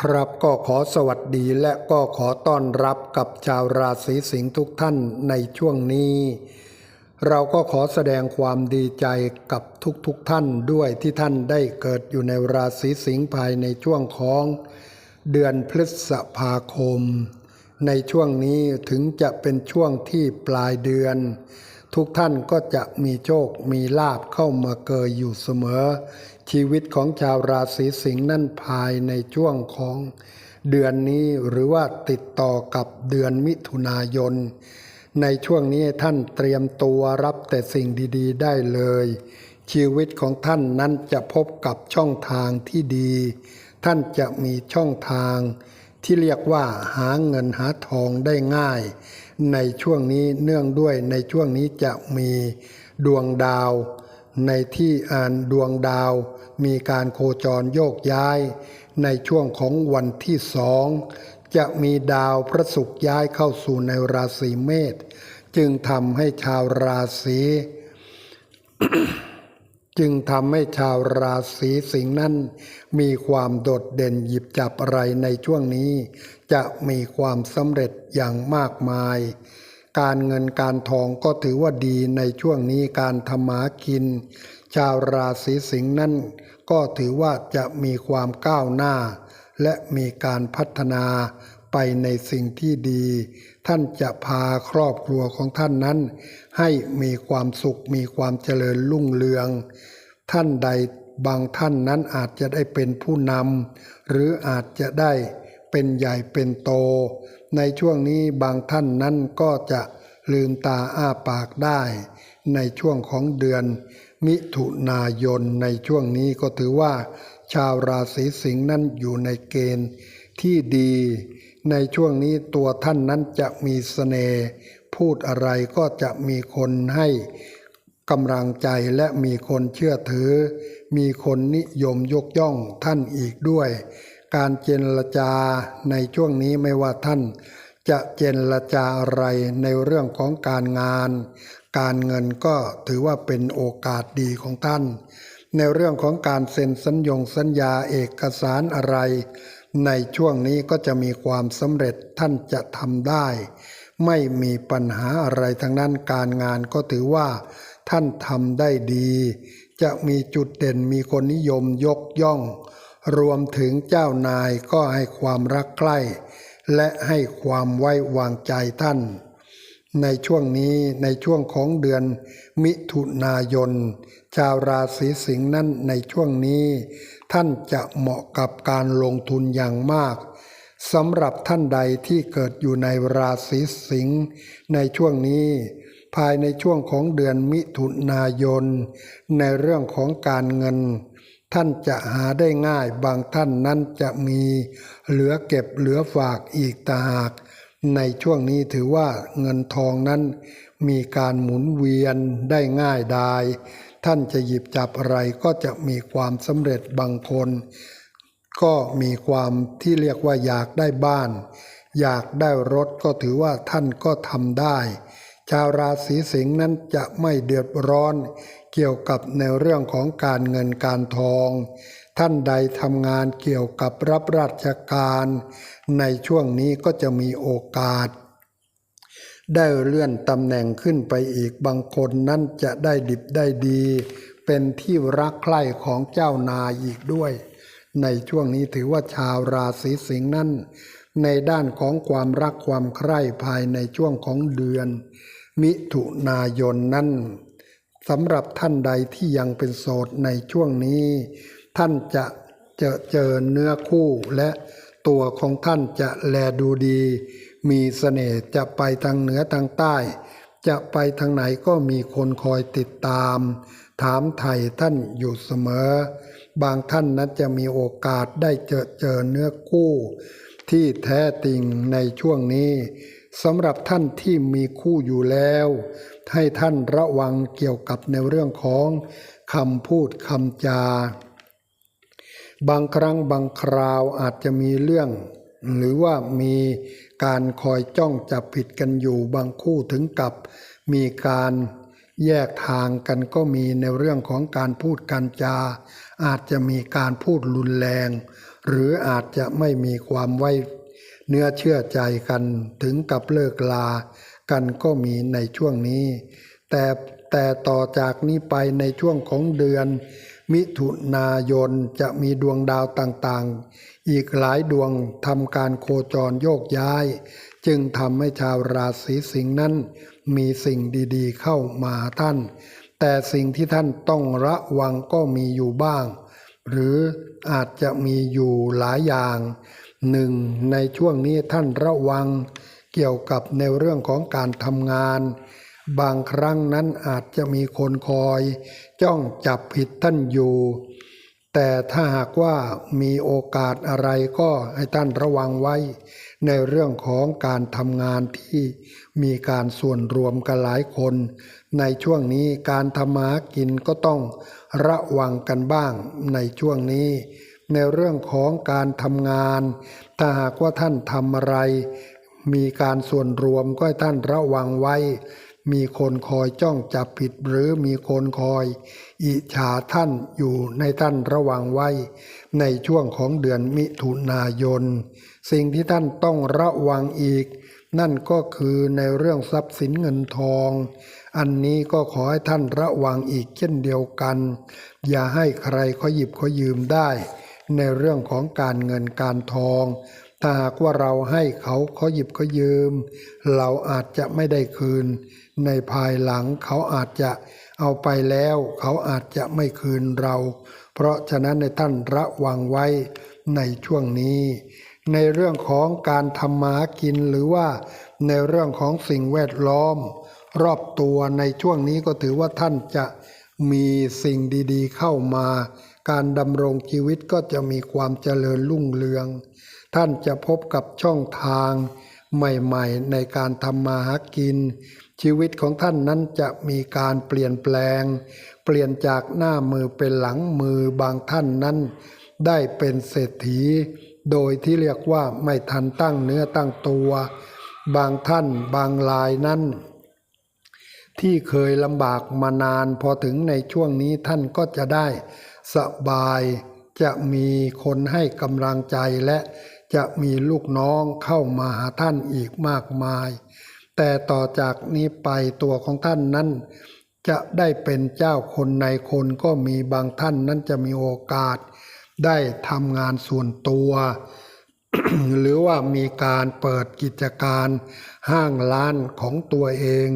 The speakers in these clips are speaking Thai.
ครับก็ขอสวัสดีและก็ขอต้อนรับกับชาวราศีสิงห์ทุกท่านในช่วงนี้ เราก็ขอแสดงความดีใจกับทุกๆทท่านด้วยที่ท่านได้เกิดอยู่ในราศีสิงห์ภายในช่วงของ เดือนพฤษภาคม ในช่วงนี้ถึงจะเป็นช่วงที่ปลายเดือน ทุกท่านก็จะมีโชค มีลาบเข้ามาเกยอยู่เสมอ ชีวิตของชาวราศีสิงห์นั่นภายในช่วงของเดือนนี้หรือว่าติดต่อกับเดือนมิถุนายน ในช่วงนี้ท่านเตรียมตัวรับแต่สิ่งดีๆ ได้เลย ชีวิตของท่านนั้นจะพบกับช่องทางที่ดี ท่านจะมีช่องทางที่เรียกว่าหาเงินหาทองได้ง่าย ในช่วงนี้เนื่องด้วยในช่วงนี้จะมีดวงดาว ในที่อ่านดวงดาว มีการโคจรโยกย้าย ในช่วงของวันที่สองจะมีดาวพระศุกร์ย้ายเข้าสู่ในราศีเมษจึงทำให้ชาวราศี จึงทำให้ชาวราศีสิงห์นั้น มีความโดดเด่นหยิบจับอะไรในช่วงนี้ จะมีความสำเร็จอย่างมากมาย การเงินการทองก็ถือว่าดีในช่วงนี้การทำมากิน ชาวราศีสิงห์นั้น ก็ถือว่าจะมีความก้าวหน้า และมีการพัฒนา ไปในสิ่งที่ดี ท่านจะพาครอบครัวของท่านนั้น ให้มีความสุขมีความเจริญรุ่งเรือง ท่านใดบางท่านนั้นอาจจะได้เป็นผู้นำหรืออาจจะได้เป็นใหญ่เป็นโต ในช่วงนี้บางท่านนั้นก็จะลืมตาอ้าปากได้ ในช่วงของเดือน มิถุนายนในช่วงนี้ก็ถือว่า ชาวราศีสิงห์นั้นอยู่ในเกณฑ์ที่ดี ในช่วงนี้ตัวท่านนั้นจะมีเสน่ห์พูดอะไรก็จะมีคนให้กำลังใจและมีคนเชื่อถือ มีคนนิยมยกย่องท่านอีกด้วย การเจรจาในช่วงนี้ไม่ว่าท่าน จะเจรจาอะไรในเรื่องของการงาน การเงินก็ถือว่าเป็นโอกาสดีของท่าน ในเรื่องของการเซ็นสัญญงสัญญาเอกสารอะไร ในช่วงนี้ก็จะมีความสำเร็จท่านจะทำได้ ไม่มีปัญหาอะไรทั้งนั้นการงานก็ถือว่า ท่านทำได้ดี จะมีจุดเด่นมีคนนิยมยกย่อง รวมถึงเจ้านายก็ให้ความรักใกล้ และให้ความไว้วางใจท่าน ในช่วงนี้ในช่วงของเดือนมิถุนายน ชาวราศีสิงห์นั้นในช่วงนี้ ท่านจะเหมาะกับการลงทุนอย่างมากสำหรับท่านใดที่เกิดอยู่ในราศีสิงห์ในช่วงนี้ ภายในช่วงของเดือนมิถุนายน ในเรื่องของการเงิน ท่านจะหาได้ง่ายบางท่านนั้นจะมี เหลือเก็บเหลือฝากอีกต่างหาก ในช่วงนี้ถือว่าเงินทองนั้นมีการหมุนเวียนได้ง่ายดาย ท่านจะหยิบจับอะไรก็จะมีความสำเร็จบางคน ก็มีความที่เรียกว่าอยากได้บ้าน อยากได้รถก็ถือว่าท่านก็ทำได้ ชาวราศีสิงห์นั้นจะไม่เดือดร้อน เกี่ยวกับในเรื่องของการเงินการทอง ท่านใดทำงานเกี่ยวกับรับราชการ ในช่วงนี้ก็จะมีโอกาส ได้เลื่อนตำแหน่งขึ้นไปอีกบางคนนั้นจะได้ดิบได้ดี เป็นที่รักใคร่ของเจ้านายอีกด้วย ในช่วงนี้ถือว่าชาวราศีสิงห์นั้น ในด้านของความรักความใคร่ภายในช่วงของเดือน มิถุนายนนั้นสำหรับท่านใดที่ยังเป็นโสดในช่วงนี้ ท่านจะเจอเจอเนื้อคู่และตัวของท่านจะแลดูดี มีเสน่ห์จะไปทางเหนือทางใต้ จะไปทางไหนก็มีคนคอยติดตาม ถามไถ่ท่านอยู่เสมอ บางท่านนั้นจะมีโอกาสได้เจอเจอเนื้อคู่ ที่แท้จริงในช่วงนี้สำหรับท่านที่มีคู่อยู่แล้ว ให้ท่านระวังเกี่ยวกับในเรื่องของคำพูดคำจา บางครั้งบางคราวอาจจะมีเรื่อง หรือว่ามีการคอยจ้องจับผิดกันอยู่บางคู่ถึงกับ มีการแยกทางกันก็มีในเรื่องของการพูดการจา อาจจะมีการพูดรุนแรง หรืออาจจะไม่มีความไว้เนื้อเชื่อใจกันถึงกับเลิกลา กันก็มีในช่วงนี้ แต่แต่ต่อจากนี้ไปในช่วงของเดือน มิถุนายนจะมีดวงดาวต่างๆ อีกหลายดวงทำการโคจรโยกย้าย จึงทำให้ชาวราศีสิงห์นั้น มีสิ่งดีๆเข้ามาท่าน แต่สิ่งที่ท่านต้องระวังก็มีอยู่บ้าง หรืออาจจะมีอยู่หลายอย่างหนึ่งในช่วงนี้ท่านระวัง เกี่ยวกับในเรื่องของการทำงาน บางครั้งนั้นอาจจะมีคนคอย จ้องจับผิดท่านอยู่ แต่ถ้าหากว่ามีโอกาสอะไรก็ให้ท่านระวังไว้ ในเรื่องของการทำงานที่มีการส่วนรวมกันหลายคน ในช่วงนี้การทำมากินก็ต้องระวังกันบ้างในช่วงนี้ ในเรื่องของการทำงาน ถ้าหากว่าท่านทำอะไร มีการส่วนรวมก็ให้ท่านระวังไว้ มีคนคอยจ้องจับผิดหรือมีคนคอย อิจฉาท่านอยู่ในท่านระวังไว้ ในช่วงของเดือนมิถุนายน สิ่งที่ท่านต้องระวังอีก นั่นก็คือในเรื่องทรัพย์สินเงินทอง อันนี้ก็ขอให้ท่านระวังอีกเช่นเดียวกัน อย่าให้ใครขาหยิบขายืมได้ ในเรื่องของการเงินการทอง ถ้าหากว่าเราให้เขาเขาหยิบเขายืม เราอาจจะไม่ได้คืน ในภายหลังเขาอาจจะเอาไปแล้ว เขาอาจจะไม่คืนเรา เพราะฉะนั้นในท่านระวังไว้ในช่วงนี้ ในเรื่องของการทำมาหากินหรือว่า ในเรื่องของสิ่งแวดล้อม รอบตัวในช่วงนี้ก็ถือว่าท่านจะมีสิ่งดีๆ เข้ามา การดำรงชีวิตก็จะมีความเจริญรุ่งเรือง ท่านจะพบกับช่องทางใหม่ๆ ในการทำมาหากิน ชีวิตของท่านนั้นจะมีการเปลี่ยนแปลง เปลี่ยนจากหน้ามือเป็นหลังมือบางท่านนั้น ได้เป็นเศรษฐี โดยที่เรียกว่าไม่ทันตั้งเนื้อตั้งตัว บางท่านบางรายนั้น ที่เคยลำบากมานานพอถึงในช่วงนี้ท่านก็จะได้สบายจะมีคนให้กำลังใจและ จะมีลูกน้องเข้ามาหาท่านอีกมากมาย แต่ต่อจากนี้ไปตัวของท่านนั้น จะได้เป็นเจ้าคนในคนก็มีบางท่านนั้นจะมีโอกาส ได้ทำงานส่วนตัว หรือว่ามีการเปิดกิจการห้างร้านของตัวเอง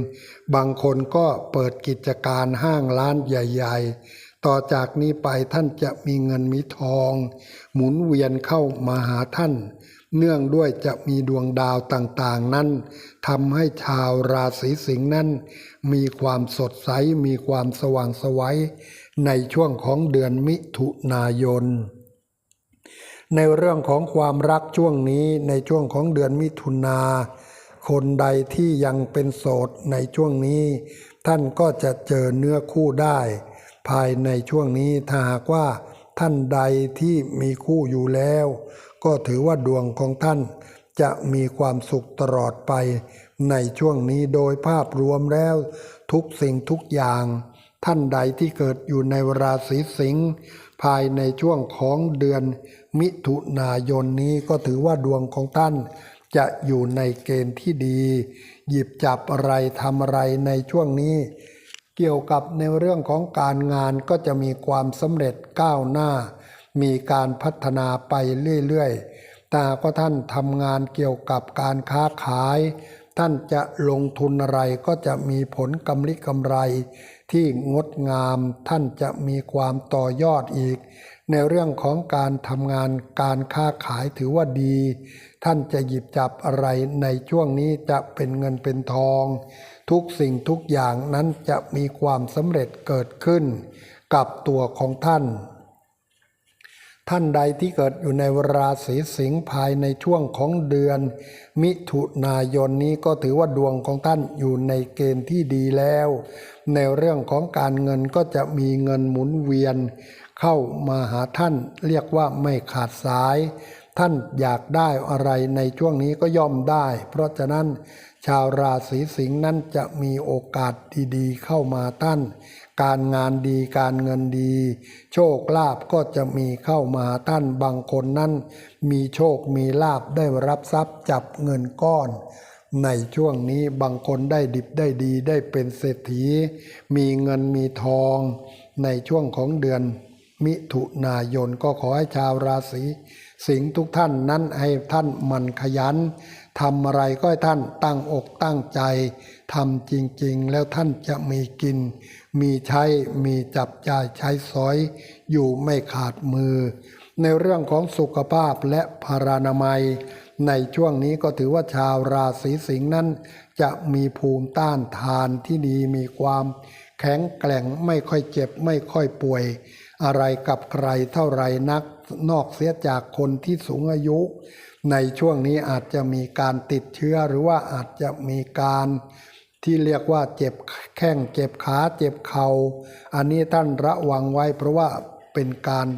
บางคนก็เปิดกิจการห้างร้านใหญ่ ๆ ต่อจากนี้ไปท่านจะมีเงินมีทอง หมุนเวียนเข้ามาหาท่าน เนื่องด้วยจะมีดวงดาวต่างๆนั้นทำให้ชาวราศีสิงห์นั้น มีความสดใสมีความสว่างไสวัยในช่วงของเดือนมิถุนายน ในเรื่องของความรักช่วงนี้ในช่วงของเดือนมิถุนาคนใดที่ยังเป็นโสดในช่วงนี้ ท่านก็จะเจอเนื้อคู่ได้ ภายในช่วงนี้ถ้าหากว่าท่านใดที่มีคู่อยู่แล้ว ก็ถือว่าดวงของท่านจะมีความสุขตลอดไป ในช่วงนี้โดยภาพรวมแล้ว ทุกสิ่งทุกอย่าง ท่านใดที่เกิดอยู่ในราศีสิงห์ภายในช่วงของเดือนมิถุนายนนี้ก็ถือว่าดวงของท่าน จะอยู่ในเกณฑ์ที่ดี หยิบจับอะไรทำอะไรในช่วงนี้ เกี่ยวกับในเรื่องของการงานก็จะมีความสำเร็จก้าวหน้า มีการพัฒนาไปเรื่อยๆแต่ก็ท่านทำงานเกี่ยวกับการค้าขาย ท่านจะลงทุนอะไรก็จะมีผลกำไรกำไร ที่งดงาม ท่านจะมีความต่อยอดอีก ในเรื่องของการทำงานการค้าขายถือว่าดี ท่านจะหยิบจับอะไรในช่วงนี้จะเป็นเงินเป็นทอง ทุกสิ่งทุกอย่างนั้นจะมีความสำเร็จเกิดขึ้นกับตัวของท่าน ท่านใดที่เกิดอยู่ในราศีสิงห์ภายในช่วงของเดือน มิถุนายนนี้ก็ถือว่าดวงของท่านอยู่ในเกณฑ์ที่ดีแล้ว ในเรื่องของการเงินก็จะมีเงินหมุนเวียน เข้ามาหาท่านเรียกว่าไม่ขาดสาย ท่านอยากได้อะไรในช่วงนี้ก็ย่อมได้ เพราะฉะนั้นชาวราศีสิงห์นั้นจะมีโอกาสดีๆ เข้ามาท่าน การงานดีการเงินดี โชคลาภก็จะมีเข้ามาท่านบางคนนั้น มีโชคมีลาภได้รับทรัพย์จับเงินก้อน ในช่วงนี้บางคนได้ดิบได้ดีได้เป็นเศรษฐี มีเงินมีทอง ในช่วงของเดือน มิถุนายนก็ขอให้ชาวราศีสิงห์ทุกท่านนั้นให้ท่านมันขยันทำอะไรก็ให้ท่านตั้งอกตั้งใจทำจริงๆ แล้วท่านจะมีกิน มีใช้มีจับจ่ายใช้สอย อยู่ไม่ขาดมือ ในเรื่องของสุขภาพและพารานามัย ในช่วงนี้ก็ถือว่าชาวราศีสิงห์นั้น จะมีภูมิต้านทานที่ดีมีความ แข็งแกร่งไม่ค่อยเจ็บไม่ค่อยป่วย อะไรกับใครเท่าไรนักนอกเสียจากคนที่สูงอายุ ในช่วงนี้อาจจะมีการติดเชื้อหรือว่าอาจจะมีการที่เรียกว่าเจ็บแข้งเจ็บขาเจ็บเขา่าอันนี้ท่านระวังไว้ เพราะว่าเป็นการ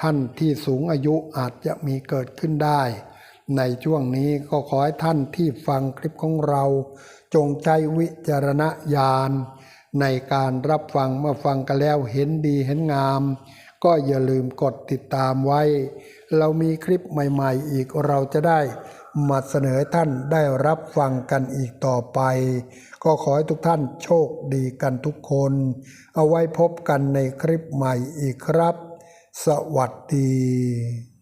ท่านที่สูงอายุอาจจะมีเกิดขึ้นได้ ในช่วงนี้ก็ขอให้ท่านที่ฟังคลิปของเรา จงใช้วิจารณญาณ ในการรับฟังเมื่อฟังกันแล้วเห็นดีเห็นงาม ก็อย่าลืมกดติดตามไว้ เรามีคลิปใหม่ ๆ อีกเราจะได้มาเสนอท่านได้รับฟังกันอีกต่อไป ก็ขอให้ทุกท่านโชคดีกันทุกคน เอาไว้พบกันในคลิปใหม่อีกครับ สวัสดี